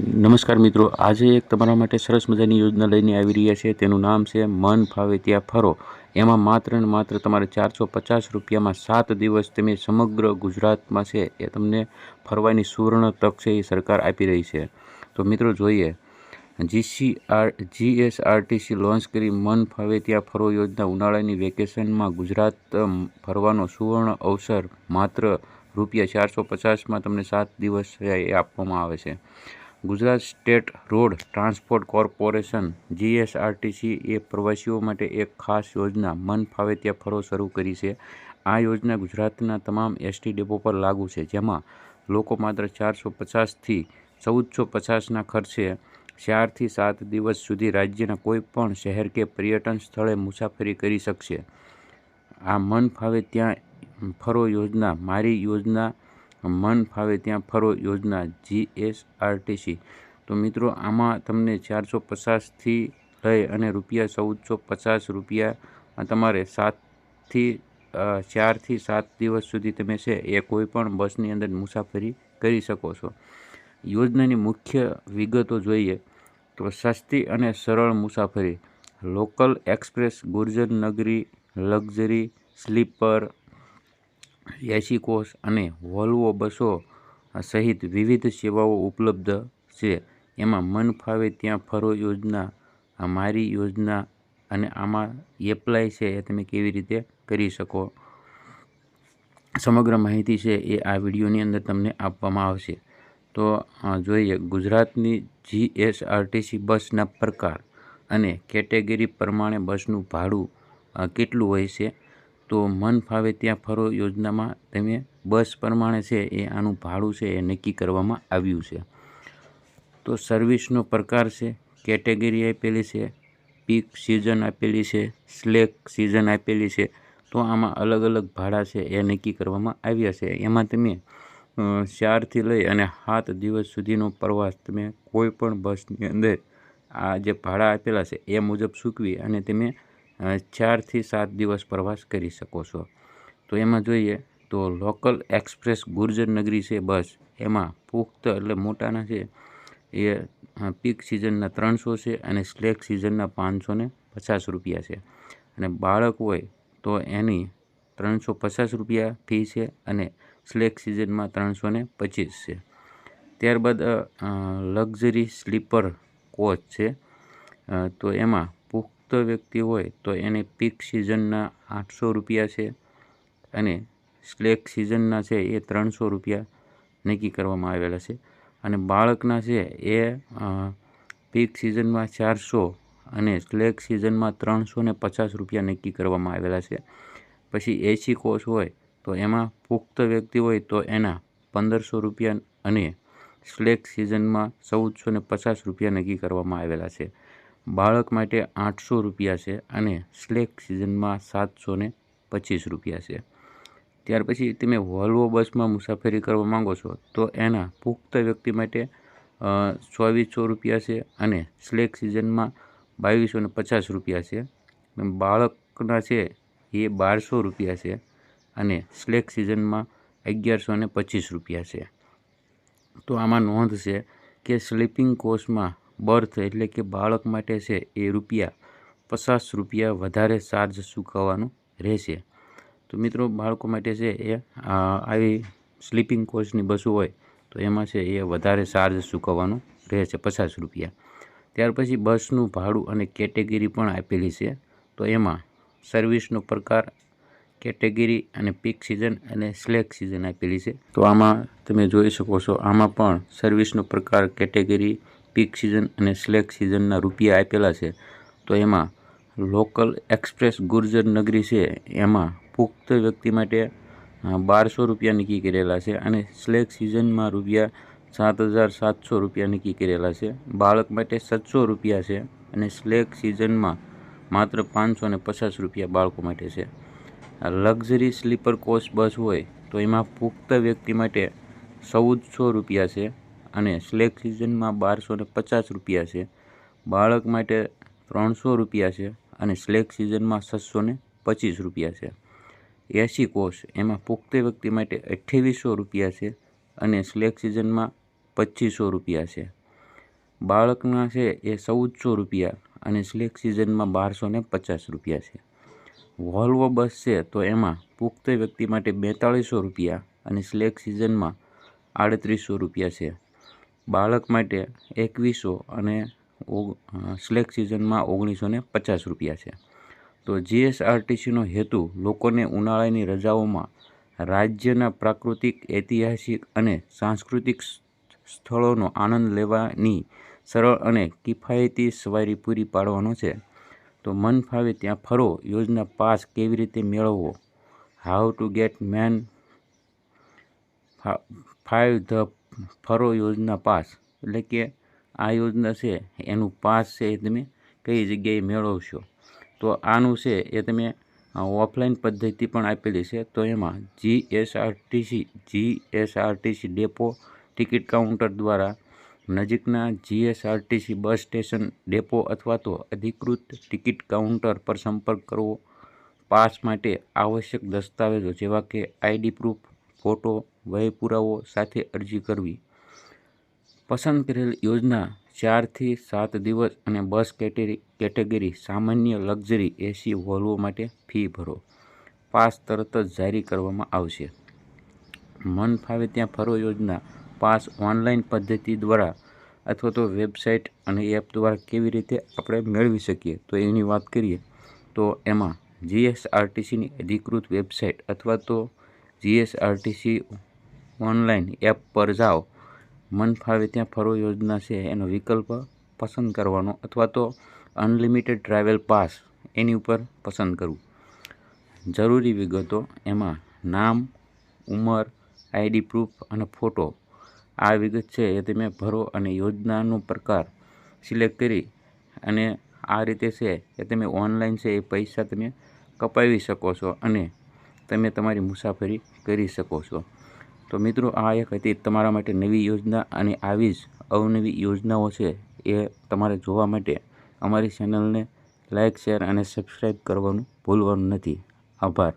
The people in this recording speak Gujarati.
નમસ્કાર મિત્રો. આજે એક તમારા માટે સરસ મજાની યોજના લઈને આવી રહ્યા છે. તેનું નામ છે મન ફાવે ત્યાં ફરો. એમાં માત્ર ને માત્ર તમારે ચારસો પચાસ રૂપિયામાં સાત દિવસ તમે સમગ્ર ગુજરાતમાં છે એ તમને ફરવાની સુવર્ણ તક છે એ સરકાર આપી રહી છે. તો મિત્રો જોઈએ. જીસીઆર, જીએસઆરટીસી લોન્ચ કરી મન ફાવે ત્યાં ફરો યોજના ઉનાળાની વેકેશનમાં ગુજરાત ફરવાનો સુવર્ણ અવસર માત્ર રૂપિયા ચારસો પચાસમાં તમને સાત દિવસ એ આપવામાં આવે છે. Gujarat state road transport corporation GSRTC એ પ્રવાસીઓ માટે એક ખાસ યોજના મન ફાવે ત્યાં ફરો શરૂ કરી છે. આ યોજના ગુજરાતના તમામ એસટી ડેપો પર લાગુ છે, જેમાં લોકો માત્ર ચારસો પચાસથી ચૌદસો પચાસના ખર્ચે ચારથી સાત દિવસ સુધી રાજ્યના કોઈ પણ શહેર કે પર્યટન સ્થળે મુસાફરી કરી શકશે. આ મન ફાવે ત્યાં ફરો યોજના, મારી યોજના મન ફાવે ત્યાં ફરો યોજના જીએસઆરટીસી તો મિત્રો, આમાં તમને ચારસો પચાસથી લઈ અને રૂપિયા ચૌદસો પચાસ રૂપિયા તમારે સાતથી ચારથી સાત દિવસ સુધી તમે છે એ કોઈ પણ બસની અંદર મુસાફરી કરી શકો છો. યોજનાની મુખ્ય વિગતો જોઈએ તો સસ્તી અને સરળ મુસાફરી. Local express, Gurjar Nagari, luxury, sleeper AC coach અને વોલ્વો બસો સહિત વિવિધ સેવાઓ ઉપલબ્ધ છે. એમાં મન ફાવે ત્યાં ફરો યોજના મારી યોજના અને આમાં એપ્લાય છે એ તમે કેવી રીતે કરી શકો? સમગ્ર માહિતી છે એ આ વિડીયોની અંદર તમને આપવામાં આવશે. તો જોઈએ ગુજરાતની જીએસઆરટીસી બસના પ્રકાર અને કેટેગરી પ્રમાણે બસનું ભાડું કેટલું હોય છે? તો મન ફાવે ત્યાં ફરો યોજનામાં. તમે બસ પ્રમાણે છે એ આનું ભાડું છે એ નક્કી કરવામાં આવ્યું છે. તો સર્વિસનો પ્રકાર છે, કેટેગરી આપેલી છે, પીક સિઝન આપેલી છે, સ્લેક સિઝન આપેલી છે, તો આમાં અલગ અલગ ભાડા છે એ નક્કી કરવામાં આવ્યા છે. એમાં તમે ચારથી લઈ અને સાત દિવસ સુધીનો પ્રવાસ તમે કોઈ પણ બસની અંદર આ જે ભાડા આપેલા છે એ મુજબ સૂકવી અને તમે ચારથી સાત દિવસ પ્રવાસ કરી શકો છો. તો એમાં જોઈએ તો લોકલ એક્સપ્રેસ ગુર્જર નગરી છે બસ. એમાં પુખ્ત એટલે મોટાના છે એ પીક સિઝનના ત્રણસો છે અને સ્લેક સિઝનના પાંચસો ને પચાસ રૂપિયા છે. અને બાળક હોય તો એની ત્રણસો પચાસ રૂપિયા ફી છે અને સ્લેક સિઝનમાં ત્રણસો ને પચીસ છે. ત્યારબાદ લક્ઝરી સ્લીપર કોચ છે. તો એમાં પુખ્ત વ્યક્તિ હોય તો એને પીક સિઝનના આઠસો રૂપિયા છે અને સ્લેક સિઝનના છે એ ત્રણસો રૂપિયા નક્કી કરવામાં આવેલા છે. અને બાળકના છે એ પીક સિઝનમાં ચારસો અને સ્લેક સિઝનમાં ત્રણસો ને પચાસ રૂપિયા નક્કી કરવામાં આવેલા છે. પછી એસી કોચ હોય તો એમાં પુખ્ત વ્યક્તિ હોય તો એના પંદરસો રૂપિયા અને સ્લેક સિઝનમાં ચૌદસો ને પચાસ રૂપિયા નક્કી કરવામાં આવેલા છે. બાળક માટે આઠસો રૂપિયા છે અને સ્લેક સિઝનમાં સાતસો ને પચીસ રૂપિયા છે. ત્યાર પછી તમે વોલ્વો બસમાં મુસાફરી કરવા માંગો છો, તો એના પુખ્ત વ્યક્તિ માટે ચોવીસો રૂપિયા છે અને સ્લેક સિઝનમાં બાવીસો ને પચાસ રૂપિયા છે. બાળકના છે એ બારસો રૂપિયા છે અને સ્લેક સિઝનમાં અગિયારસો ને પચીસ રૂપિયા છે. તો આમાં નોંધ છે કે સ્લીપિંગ કોચમાં બર્થ એટલે કે બાળક માટે છે એ રૂપિયા પચાસ રૂપિયા વધારે ચાર્જ ચૂકવવાનું રહેશે. તો મિત્રો, બાળકો માટે છે એ આવી સ્લીપિંગ કોચની બસો હોય તો એમાં છે એ વધારે ચાર્જ ચૂકવવાનું રહે છે પચાસ રૂપિયા. ત્યાર પછી બસનું ભાડું અને કેટેગરી પણ આપેલી છે. તો એમાં સર્વિસનો પ્રકાર, કેટેગરી અને પીક સિઝન અને સ્લેક સિઝન આપેલી છે. તો આમાં તમે જોઈ શકો છો, આમાં પણ સર્વિસનો પ્રકાર, કેટેગરી પીક સિઝન અને સ્લેક સિઝનના રૂપિયા આપેલા છે. તો એમાં લોકલ એક્સપ્રેસ ગુર્જર નગરી છે, એમાં પુખ્ત વ્યક્તિ માટે બારસો રૂપિયા નક્કી કરેલા છે અને સ્લેક સિઝનમાં રૂપિયા સાત હજાર સાતસો રૂપિયા નક્કી કરેલા છે. બાળક માટે સાતસો રૂપિયા છે અને સ્લેક સિઝનમાં માત્ર પાંચસો ને પચાસ રૂપિયા બાળકો માટે છે. લક્ઝરી સ્લીપર કોચ બસ હોય તો એમાં પુખ્ત વ્યક્તિ માટે ચૌદસો રૂપિયા છે. અને સ્લેક સિઝનમાં બારસો ને પચાસ રૂપિયા છે. બાળક માટે ત્રણસો રૂપિયા છે અને સ્લેક સિઝનમાં છસો ને પચીસ રૂપિયા છે. એસી કોષ એમાં પુખ્ત વ્યક્તિ માટે અઠ્યાવીસો રૂપિયા છે અને સ્લેક સિઝનમાં પચીસો રૂપિયા છે. બાળકના છે એ ચૌદસો રૂપિયા અને સ્લેક સિઝનમાં બારસો ને પચાસ રૂપિયા છે. વોલ્વો બસ છે તો એમાં પુખ્ત વ્યક્તિ માટે બેતાળીસો રૂપિયા અને સ્લેક સિઝનમાં આડત્રીસો રૂપિયા છે. બાળક માટે એકવીસો અને ઓગ સિલેક્ટ સિઝનમાં ઓગણીસો ને પચાસ રૂપિયા છે. તો જીએસઆરટીસીનો હેતુ લોકોને ઉનાળાની રજાઓમાં રાજ્યના પ્રાકૃતિક, ઐતિહાસિક અને સાંસ્કૃતિક સ્થળોનો આનંદ લેવાની સરળ અને કિફાયતી સવારી પૂરી પાડવાનો છે. તો મન ફાવે ત્યાં ફરો, યોજના પાસ કેવી રીતે મેળવવો? હાઉ ટુ ગેટ મેન ફાઇવ ધ ફરો યોજના પાસ. એટલે કે આ યોજના છે, એનું પાસ છે એ તમે કઈ જગ્યાએ મેળવશો. તો આનું છે એ તમે ઓફલાઈન પદ્ધતિ પણ આપેલી છે. તો એમાં GSRTC GSRTC depot, ticket counter દ્વારા નજીકના જીએસઆરટીસી બસ સ્ટેશન ડેપો અથવા તો અધિકૃત ટિકિટ કાઉન્ટર પર સંપર્ક કરવો પાસ માટે આવશ્યક દસ્તાવેજો જેવા કે આઈડી પ્રૂફ, ફોટો વય પુરાવો સાથે અરજી કરવી. પસંદ કરેલ યોજના ચારથી સાત દિવસ અને બસ કેટેગરી કેટેગરી સામાન્ય લક્ઝરી એસી વોલ્વો માટે ફી ભરો. પાસ તરત જ જારી કરવામાં આવશે. મન ફાવે ત્યાં ફરો યોજના. પાસ ઓનલાઈન પદ્ધતિ દ્વારા અથવા તો વેબસાઇટ અને એપ દ્વારા કેવી રીતે આપણે મેળવી શકીએ? તો એની વાત કરીએ તો એમાં જીએસઆરટીસીની અધિકૃત વેબસાઇટ અથવા તો જીએસઆરટીસી ઓનલાઈન એપ પર જાઓ. મન ફાવે ત્યાં ફરો યોજના છે, એનો વિકલ્પ પસંદ કરવાનો અથવા તો અનલિમિટેડ ટ્રાવેલ પાસ એની ઉપર પસંદ કરવું. જરૂરી વિગતો એમાં નામ, ઉંમર, આઈડી પ્રૂફ અને ફોટો. આ વિગત છે એ તમે ભરો અને યોજનાનો પ્રકાર સિલેક્ટ કરી અને આ રીતે છે એ તમે ઓનલાઈન છે એ પૈસા તમે કપાવી શકો છો અને તમે તમારી મુસાફરી કરી શકો છો. તો મિત્રો, આ એક હતી તમારા માટે નવી યોજના અને આવી જ અવનવી યોજનાઓ છે એ તમારે જોવા માટે અમારી ચેનલને લાઇક શેર અને સબસ્ક્રાઈબ કરવાનું ભૂલવાનું નથી. આભાર.